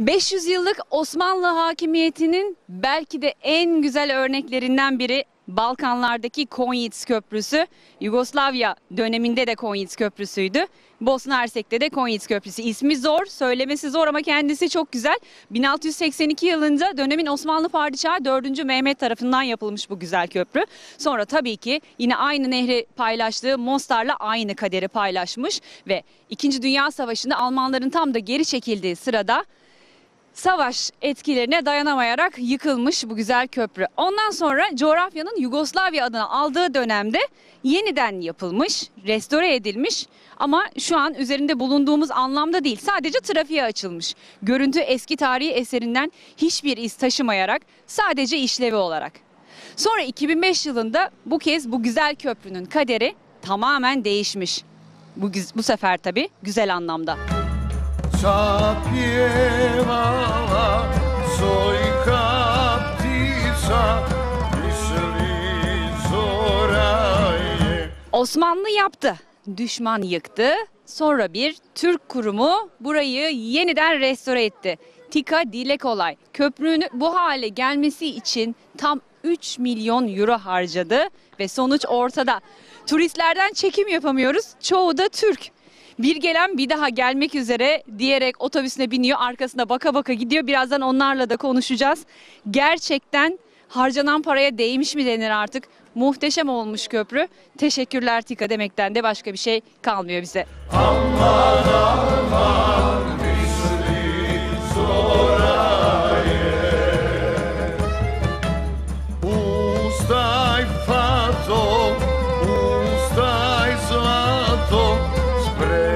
500 yıllık Osmanlı hakimiyetinin belki de en güzel örneklerinden biri Balkanlardaki Konyic Köprüsü. Yugoslavya döneminde de Konyic Köprüsü'ydü. Bosna Hersek'te de Konyic Köprüsü. İsmi zor, söylemesi zor ama kendisi çok güzel. 1682 yılında dönemin Osmanlı Padişahı 4. Mehmet tarafından yapılmış bu güzel köprü. Sonra tabii ki yine aynı nehri paylaştığı Mostar'la aynı kaderi paylaşmış ve 2. Dünya Savaşı'nda Almanların tam da geri çekildiği sırada savaş etkilerine dayanamayarak yıkılmış bu güzel köprü. Ondan sonra coğrafyanın Yugoslavya adını aldığı dönemde yeniden yapılmış, restore edilmiş ama şu an üzerinde bulunduğumuz anlamda değil sadece trafiğe açılmış. Görüntü eski tarihi eserinden hiçbir iz taşımayarak sadece işlevi olarak. Sonra 2005 yılında bu kez bu güzel köprünün kaderi tamamen değişmiş. Bu, bu sefer tabii güzel anlamda. Zapjevala Sojka ptica Misli zora je Osmanlı yaptı, düşman yıktı. Sonra bir Türk kurumu burayı yeniden restore etti. Tika Dile Kolay köprünün bu hale gelmesi için tam 3 milyon euro harcadı ve sonuç ortada. Turistlerden çekim yapamıyoruz. Çoğu da Türk. Bir gelen bir daha gelmek üzere diyerek otobüsüne biniyor. Arkasına baka baka gidiyor. Birazdan onlarla da konuşacağız. Gerçekten harcanan paraya değmiş mi denir artık? Muhteşem olmuş köprü. Teşekkürler Tika demekten de başka bir şey kalmıyor bize. Aman aman Ustaj fato, ustaj zlato, spre